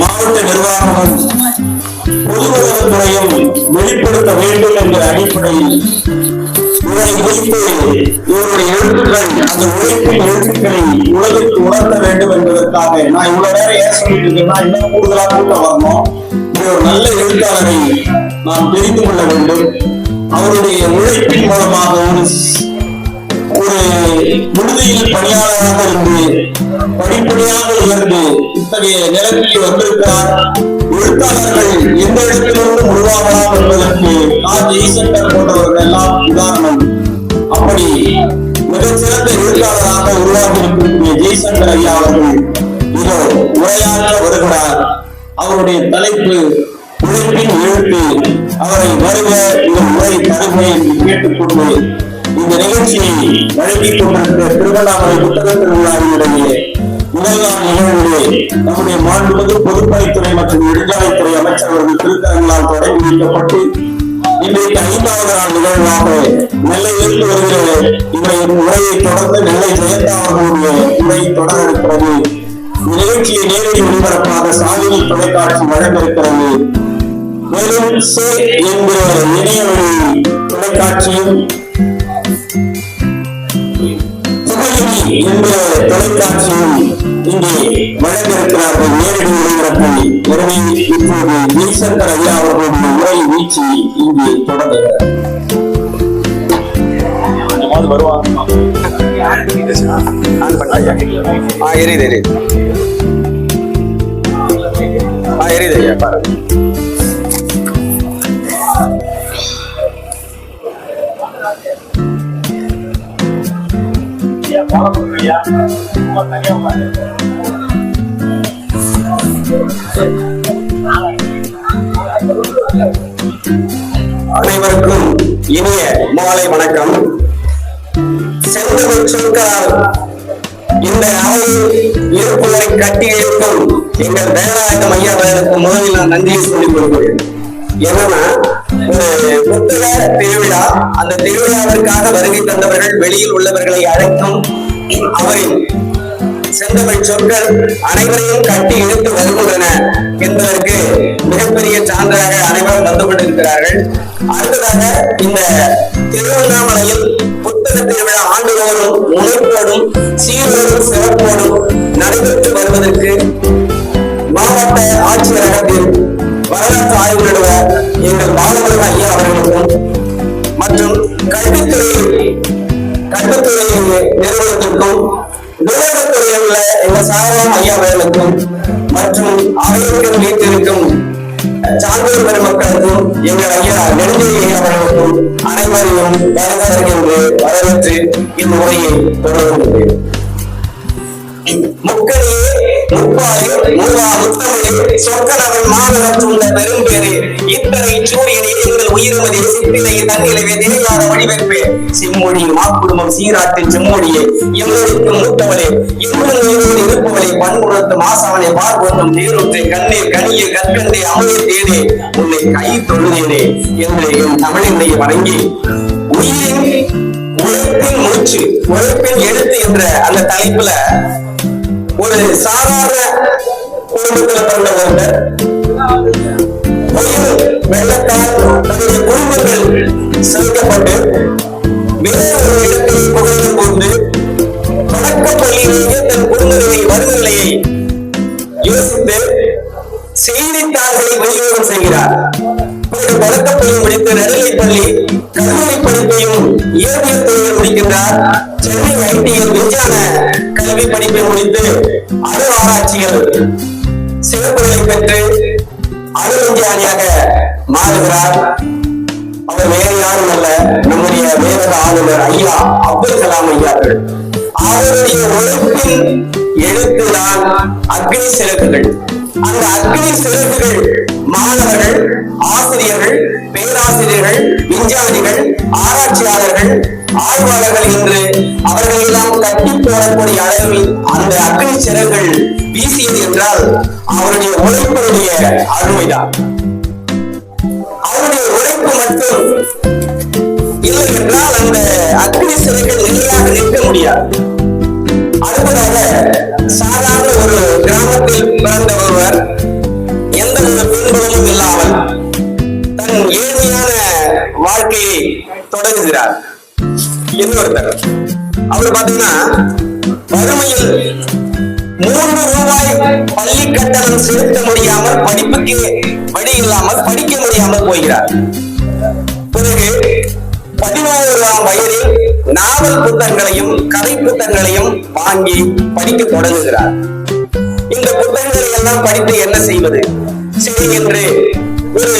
மாவட்ட நிர்வாகமும் பொதுநலத்துறையும் வெளிப்படுத்த வேண்டும் என்ற அடிப்படையில் இவரை குறித்து இவருடைய எழுத்துக்கள் அந்த உழைப்பின் எழுத்துக்களை உலகிற்கு உணர்த்த வேண்டும் என்பதற்காக நான் இவ்வளவு நேரம் ஏன் சொல்லிட்டு இருக்கேன்னா இன்னும் கூடுதலாக கூட வரணும். இப்படி ஒரு நல்ல எழுத்தாளரை நாம் தெரிந்து கொள்ள வேண்டும். அவருடைய உழைப்பின் மூலமாக ஒரு ஒரு விடுதியில் பணியாளராக இருந்து படிப்படியாக உயர்ந்து இத்தகைய நிலைமைக்கு வந்திருக்கிறார். எழுத்தாளர்கள் எந்த இடத்திலிருந்தும் உருவாகலாம் என்பதற்கு ஆ ஜெய்சங்கர் போன்றவர்கள் எல்லாம் உதாரணம். அப்படி மிகச்சிறந்த எழுத்தாளராக உருவாகி இருக்கக்கூடிய ஜெய்சங்கர் ஐயா அவர்கள் இதோ உரையாற்ற வருகிறார். அவருடைய தலைப்பு உழைப்பின் எழுத்து. அவரை வருக இந்த உரை தருக என்று கேட்டுக்கொண்டு இந்த நிகழ்ச்சியை வழங்கிக் கொண்டிருந்த திருவண்ணாமலை புத்தக திருவிழாவினுடைய முதல் நாள் நிகழ்விலே நம்முடைய மாண்புமிகு பொதுப்பணித்துறை மற்றும் நெடுஞ்சாலைத்துறை அமைச்சர் அவர்கள் திருத்தரங்களால் தொடங்கி வைக்கப்பட்டு இன்றைக்கு ஐந்தாவது நாள் நிகழ்வாக நெல்லையிலிருந்து வருகிற இவரின் உரையை தொடர்ந்து நெல்லை ஜெயந்தா அவர்களுடைய உரை தொடர இருக்கிறது நிகழ்ச்சியை நேரடி ஒளிபரப்பாக சாதினி தொலைக்காட்சி வழங்க இருக்கிறது மேலும் சே என்கிற இணையவழி தொலைக்காட்சியும் புகழினி என்ற தொலைக்காட்சியும் இங்கே வழங்க இருக்கிறார்கள் நேரடி ஒளிபரப்பை எனவே இப்போது ஜெய்சங்கர் ஐயா அவர்களுடைய உரை வீழ்ச்சி இங்கே தொடங்குகிறது. ஆ எரியுது எரியுது. ஆ எரியுது ஐயா பாருங்க. அனைவருக்கும் இனிய மாலை வணக்கம். செந்தமிழ் சொற்களால் இந்த அவையில் இருப்பவரை கட்டி இருக்கும் எங்கள் வேலாயுதம் ஐயா அவர்களுக்கு முதலில் நான் நன்றியை சொல்லிக் கொள்கிறேன். என்னன்னா இந்த புத்தக திருவிழா அந்த திருவிழாவிற்காக வருகை தந்தவர்கள் வெளியில் உள்ளவர்களை அழைக்கும் அவரின் செந்தமிழ் சொற்கள் அனைவரையும் கட்டி இழுத்து வருகின்றன என்பதற்கு மிகப்பெரிய சான்றாக அனைவரும் வந்து கொண்டிருக்கிறார்கள். அடுத்ததாக இந்த திருவண்ணாமலையில் புத்தக திருவிழா ஆண்டுதோறும் முனைப்போடும் சீரோடும் சிறப்போடும் நடைபெற்று வருவதற்கு சாரவாம் மற்றும் ஆரோக்கியம் வீட்டிற்கும் சான்றோர் பெருமக்களுக்கும் எங்கள் ஐயா நெடுஞ்செழி அவர்களுக்கும் அனைவரையும் வருகிறார்கள் என்று வரவேற்று இம்முறையை தொடர்கின்றேன் மக்களே முப்பாலே மூவா முத்தமிழே சொற்களவன் மாநகர் சூழ்ந்த பெரும்பேறு இத்தனை சூரியனே எங்கள் உயிர்மதி சிப்பினை தன்னிலவே தெரியாத வடிவெற்பே செம்மொழி மாக்குடும்பம் சீராட்டின் செம்மொழியே எம்மொழிக்கு மூத்தவளே இன்னும் உயிரோடு இருப்பவளே பண்புணர்த்து மாசவனை பார்வோட்டும் தேரொற்றை கண்ணீர் கனிய கற்கண்டே அமுதை தேடே உன்னை கை தொழுதேனே என்று என் தமிழினை வணங்கி உயிரின் உழைப்பின் மூச்சு உழைப்பின் எழுத்து என்ற அந்த தலைப்புல ஒரு சாதாரண குடும்பத்தில் பிறந்த வெள்ளத்தால் தன்னுடைய குடும்பங்கள் செலுத்தப்பட்டு வேறு ஒரு இடத்தில் புகழ்ந்து கொண்டு சிறப்புகளை பெற்று அணு மாறுகிறார். அவர் வேறு யாரும் அல்ல நம்முடைய வேத ஆளுநர் ஐயா அப்துல் கலாம் ஐயா அவர்கள். அவருடைய உழைப்பில் எழுத்துதான் அக்னி சிறப்புகள் அந்த அக்னி சிறப்புகள் மாணவர்கள் ஆசிரியர்கள் பேராசிரியர்கள் விஞ்ஞானிகள் ஆராய்ச்சியாளர்கள் ஆய்வாளர்கள் என்று அவர்களெல்லாம் கட்டி போடக்கூடிய அளவில் அந்த அக்னி சிறகுகள் வீசியது என்றால் அவருடைய உழைப்பினுடைய அருமைதான். அவருடைய உழைப்பு மட்டும் இல்லை என்றால் அந்த அக்னி சிறைகள் நிலையாக நிற்க முடியாது. அடுத்ததாக சாதாரண ஒரு கிராமத்தில் பிறந்த ஒருவர் இல்லாமல் தன் ஏழ்மையான வாழ்க்கையை தொடங்குகிறார். இன்னொருத்தர் அவர் பாத்தீங்கன்னா வறுமையில் மூன்று ரூபாய் பள்ளி கட்டணம் செலுத்த முடியாமல் படிப்புக்கு வழி இல்லாமல் படிக்க முடியாமல் போகிறார். பிறகு பதினோராம் வயதில் நாவல் புத்தகங்களையும் கதை புத்தகங்களையும் வாங்கி படிக்க தொடங்குகிறார். இந்த புத்தகங்களை எல்லாம் படித்து என்ன செய்வது? சரி என்று ஒரு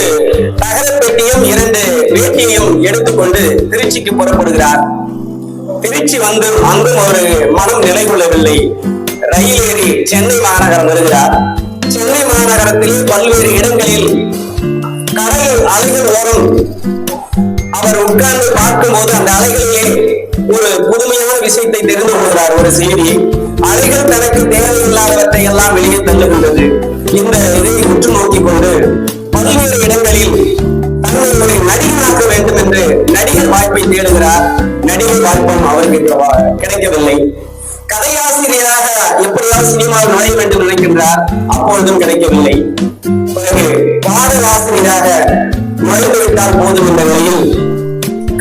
தகர பெட்டியும் இரண்டு வேட்டியையும் எடுத்துக்கொண்டு திருச்சிக்கு புறப்படுகிறார். திருச்சி வந்து அங்கும் ஒரு மனம் நிலை கொள்ளவில்லை ரயில் ஏறி சென்னை மாநகரம் வருகிறார். சென்னை மாநகரத்தில் பல்வேறு இடங்களில் கடலில் அலைகள் வரும் அவர் உட்கார்ந்து பார்க்கும் போது அந்த அலைகளிலே ஒரு புதுமையான விஷயத்தை தெரிந்து கொள்கிறார் ஒரு செய்தி. அலைகள் தனக்கு தேவையில்லாதவற்றை எல்லாம் வெளியே தள்ளுகின்றது இந்த இதை உற்று நோக்கிக் கொண்டு பல்வேறு இடங்களில் தன்னை ஒரு நடிகனாக்க வேண்டும் என்று நடிகர் வாய்ப்பை தேடுகிறார் நடிகர் வாய்ப்பும் அவருக்கு கிடைக்கவில்லை. கதையாசிரியராக எப்படியாவது சினிமாவில் நுழைய வேண்டும் நினைக்கின்றார். அப்பொழுதும் கிடைக்கவில்லை. பிறகு பாடலாசிரியராக நுழைந்து விட்டால் போதும் என்ற நிலையில்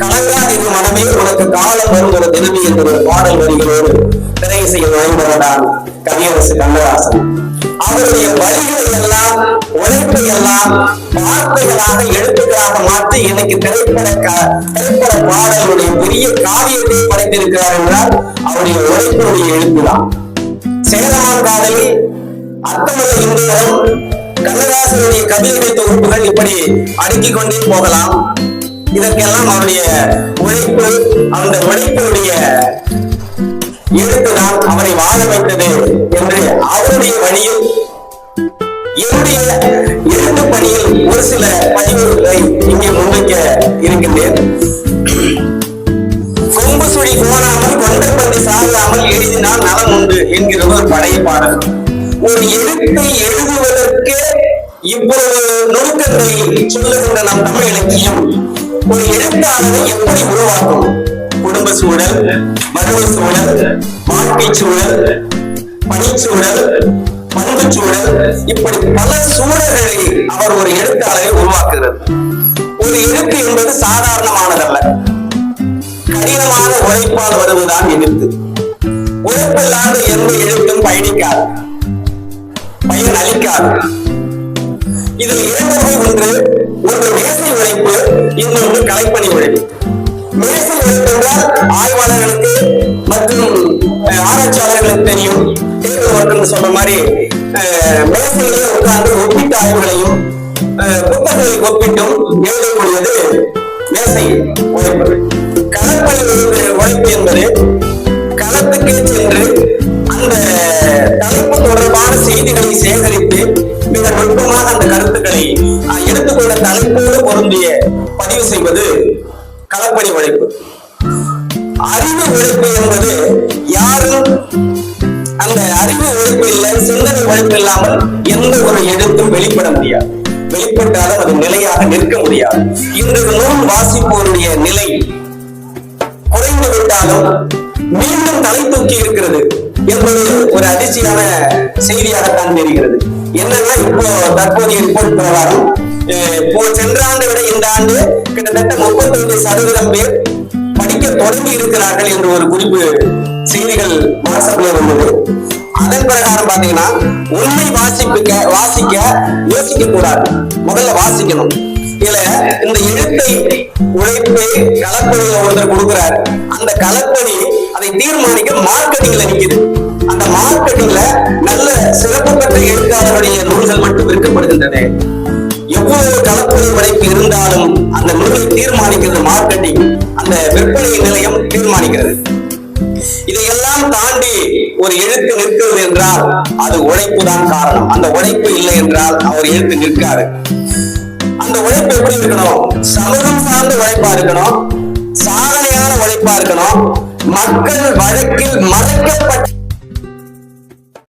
கலங்காதிரு மனமே உனக்கு காலம் வரும் ஒரு தினமே என்ற ஒரு பாடல் வரிகளோடு திரை செய்ய நுழைந்தவர்தான் கவியரசு கண்ணதாசன். அவருடைய வழிகளை எல்லாம் உழைப்பை எல்லாம் வார்த்தைகளாக எழுத்துக்களாக மாற்றி இன்னைக்கு திரைப்பட திரைப்பட பாடலுடைய பெரிய காவியத்தை படைத்திருக்கிறார் என்றால் அவருடைய உழைப்பினுடைய எழுத்துதான். சேரமான் காதலி அர்த்தமுள்ள இந்தியரும் கண்ணதாசனுடைய கவிதை தொகுப்புகள் இப்படி அடுக்கிக் கொண்டே போகலாம். இதற்கெல்லாம் அவருடைய உழைப்பு அந்த உழைப்பினுடைய எழுத்துதான் அவரை வாழ வைத்தது என்று அவருடைய வழியில் என்னுடைய இரண்டு பணியில் ஒரு சில பதிவுகளை இங்கே முன்வைக்க இருக்கின்றேன். கொம்பு சுழி கோணாமல் கொண்டப்பந்தி சாகாமல் எழுதினால் நலம் உண்டு என்கிற ஒரு பழைய பாடல். ஒரு எழுத்தை எழுதுவதற்கு இவ்வளவு நுணுக்கத்தை சொல்லுகின்ற நம் தமிழ் இலக்கியம் ஒரு எழுத்தாளரை எப்படி உருவாக்கும்? குடும்ப சூழல் மருவ சூழல் வாழ்க்கை சூழல் பணிச்சூழல் பண்பு சூழல் இப்படி பல சூழல்களை அவர் ஒரு எழுத்தாளரை உருவாக்குகிறார் ஒரு எழுத்து என்பது சாதாரணமானதல்ல. கடினமான உழைப்பால் வருவதுதான் எழுத்து. உழைப்பில்லாத எந்த எழுத்தும் பயணிக்காது. பயன் அளிக்காது. இதில் இரண்டு ஒன்று ஒன்று மேசை உழைப்பு இன்னொன்று கலைப்பணி உழைப்பு. மேசை உழைப்பு என்றால் ஆய்வாளர்களுக்கு மற்றும் ஆராய்ச்சியாளர்களுக்கு தெரியும். தேர்வு மற்றும் சொல்ற மாதிரி மேசையிலே உட்கார்ந்து ஒப்பீட்டு ஆய்வுகளையும் புத்தகங்களை ஒப்பிட்டும் எழுதக்கூடியது மேசை உழைப்பு களப்பணி உழைப்பு- என்பது களத்துக்கே சென்று அந்த தலைப்பு தொடர்பான செய்திகளை சேகரித்து மிக நுட்பமாக அந்த கருத்துக்களை அஹ், எடுத்துக்கொண்ட தலைப்போடு பொருந்திய பதிவு செய்வது களப்பணி உழைப்பு அறிவு உழைப்பு என்பது யாரும் அந்த அறிவு உழைப்பு இல்லை சிந்தனை உழைப்பு இல்லாமல் எந்த ஒரு எழுத்தும் வெளிப்பட முடியாது. வெளிப்பட்டாலும் அது நிலையாக நிற்க முடியாது. இன்று நூல் வாசிப்போருடைய நிலை குறைந்து விட்டாலும் மீண்டும் தலை தூக்கி இருக்கிறது என்பது ஒரு அதிர்ச்சியான செய்தியாகத்தான் தெரிகிறது. என்னன்னா இப்போ தற்போதைய ரிப்போர்ட் பிரகாரம் சென்ற ஆண்டு விட இந்த ஆண்டு கிட்டத்தட்ட முப்பத்தைந்து சதவீதம் பேர் படிக்க தொடங்கி இருக்கிறார்கள் என்று ஒரு குறிப்பு செய்திகள் வாட்ஸ்அப்ல வந்தது. அதன் பிரகாரம் பாத்தீங்கன்னா உண்மை வாசிப்புக்க வாசிக்க யோசிக்க கூடாது முதல்ல வாசிக்கணும். இதுல இந்த எழுத்தை உழைப்பு கலப்பணியில ஒருத்தர் கொடுக்கிறார். அந்த கலப்பணி அதை தீர்மானிக்க மார்க்கெட்டிங்ல நிக்குது. அந்த மார்க்கெட்டிங்ல நல்ல சிறப்பு பெற்ற எழுத்தாளருடைய நூல்கள் மட்டும் விற்கப்படுகின்றன எவ்வளவு கலப்பணி உழைப்பு இருந்தாலும் அந்த நூலை தீர்மானிக்கிறது மார்க்கெட்டிங் அந்த விற்பனை நிலையம் தீர்மானிக்கிறது. இதையெல்லாம் தாண்டி ஒரு எழுத்து நிற்கிறது என்றால் அது உழைப்பு தான் காரணம். அந்த உழைப்பு இல்லை என்றால் அவர் எழுத்து நிற்காது. அந்த உழைப்பு எப்படி இருக்கணும்? சமூகம் சார்ந்த உழைப்பா இருக்கணும்? சாதனையான உழைப்பா இருக்கணும்? மக்கள் வழக்கில் மறைக்கப்பட்ட